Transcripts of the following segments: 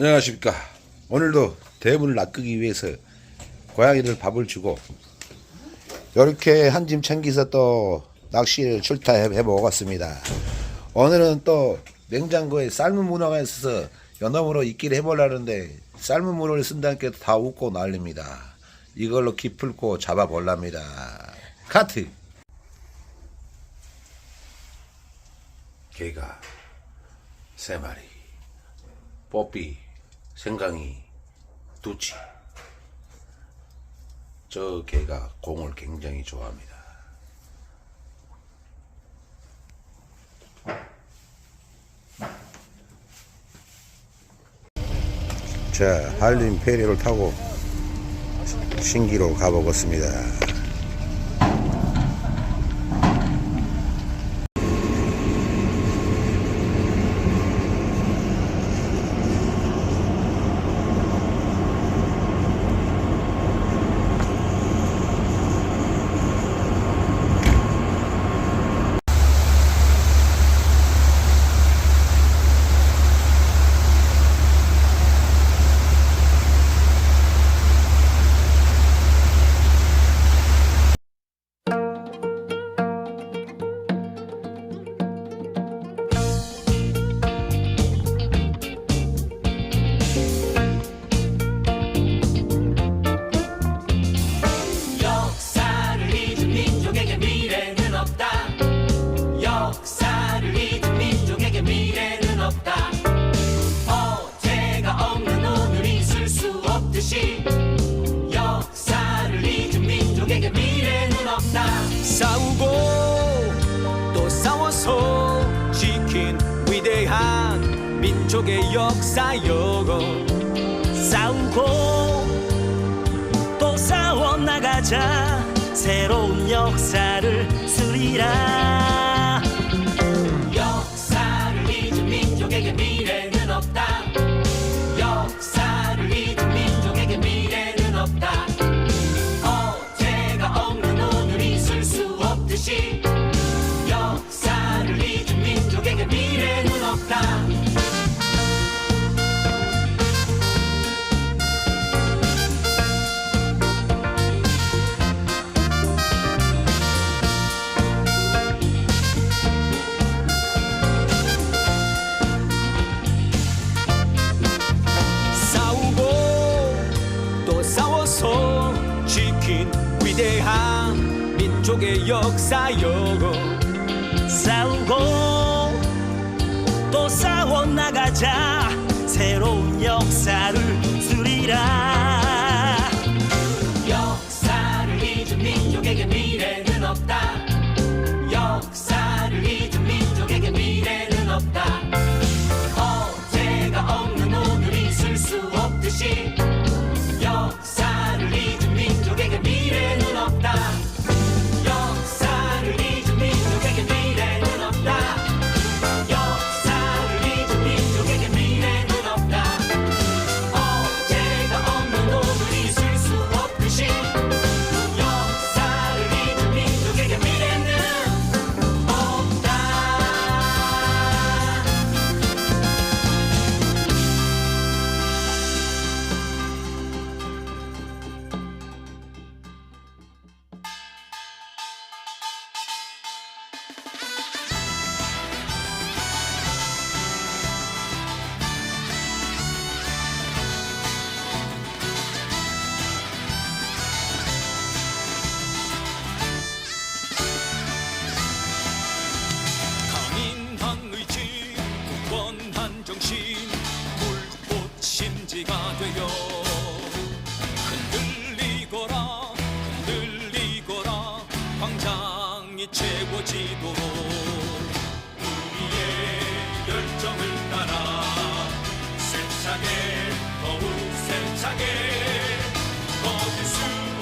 안녕하십니까. 오늘도 대문을 낚기 위해서 고양이들 밥을 주고 이렇게 한 짐 챙기서 또 낚시를 출타해 먹었습니다. 오늘은 또 냉장고에 삶은 문어가 있어서 연어으로 있기를 해보려는데 삶은 문어를 쓴다니까 다 웃고 난립니다. 이걸로 기풀고 잡아볼랍니다. 카트! 개가 세 마리. 뽀삐, 생강이, 두치. 저 개가 공을 굉장히 좋아합니다. 자, 한림 페리를 타고 신기로 가보겠습니다. 한 민족의 역사여고 싸우고 또 싸워 나가자. 새로운 역사를 쓰리라 위대한 민족의 역사여고 싸우고 또 싸워 나가자. 새로운 역사를 쓰리라 채워지도록 우리의 열정을 따라 세차게 더욱 세차게 거둘 수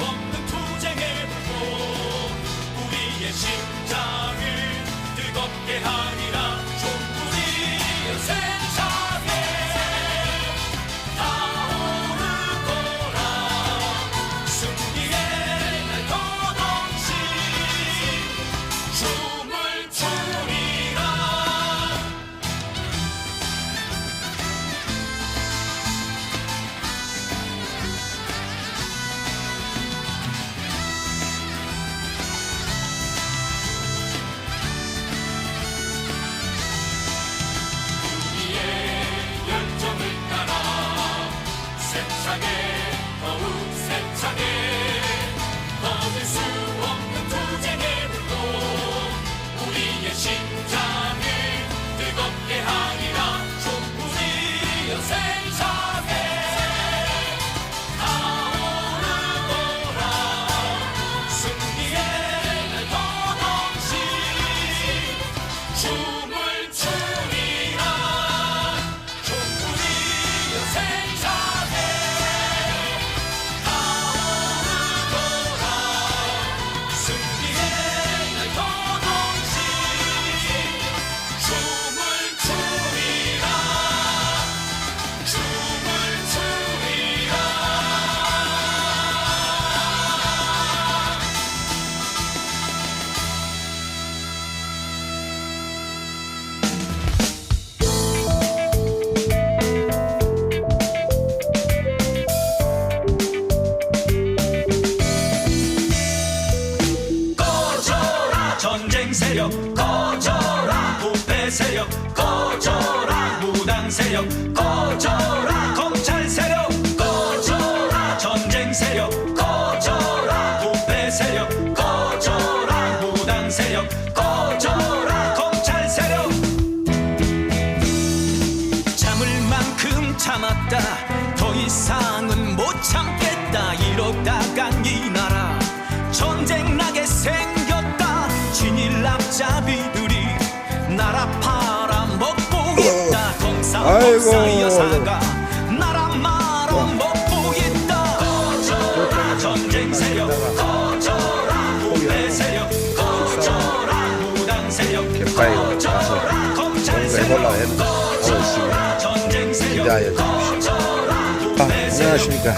없는 투쟁의 불꽃 우리의 심장을 뜨겁게 하리라. 촛불이 세차 나게 생겼다. 진일 앞잡이들이 나라 팔아먹고 있다. 검사. 법사 여사가 나라 말아먹고 있다. 꺼져라 전쟁 세력. 꺼져라 부패 세력. 꺼져라 무당 세력. 꺼져라 검찰 세력. 있으면 전쟁 세력. 아, 안녕하십니까.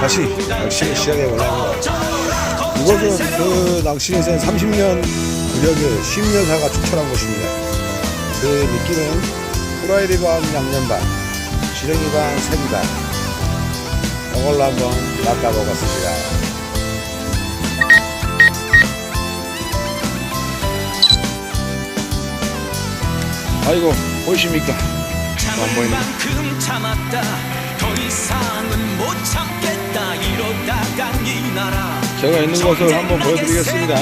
다시 시작해 보려합니다. 이곳은 그 낚시 인생 30년 구력의 심여사가 추천한 곳입니다. 그 미끼는 후라이드 반 양념 반, 지렁이 반 세비 반. 이걸로 한번 낚아보겠습니다. 아이고 보이십니까? 안 보이네. 제가 있는 곳을 한번 보여드리겠습니다.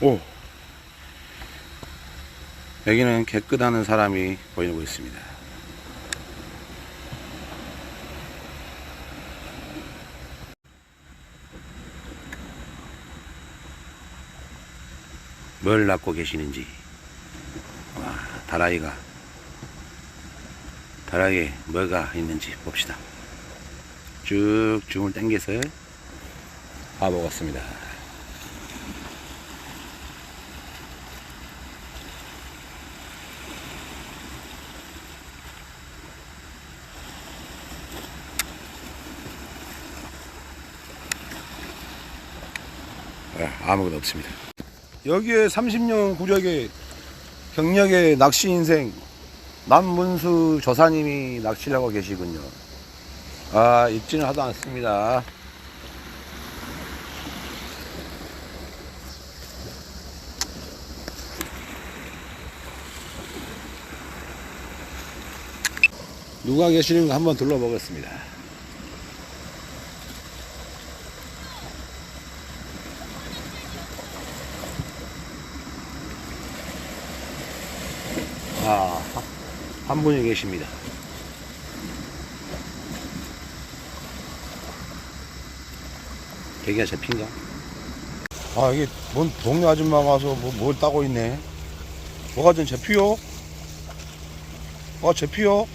오. 여기는 깨끗하는 사람이 보이고 있습니다. 뭘 낳고 계시는지. 와, 다라이가. 다라이에 뭐가 있는지 봅시다. 쭉 줌을 당겨서 봐보겠습니다. 아, 아무것도 없습니다. 여기에 30년 구력의 경력의 낚시 인생 남문수 조사님이 낚시를 하고 계시군요. 아, 입지는 하도 않습니다. 누가 계시는가 한번 둘러보겠습니다. 아, 한 분이 계십니다. 개가 잡힌가? 아, 이게 뭔 동네 아줌마가 와서 뭐, 뭘 따고 있네. 뭐가 좀 잡히요? 어, 잡히요?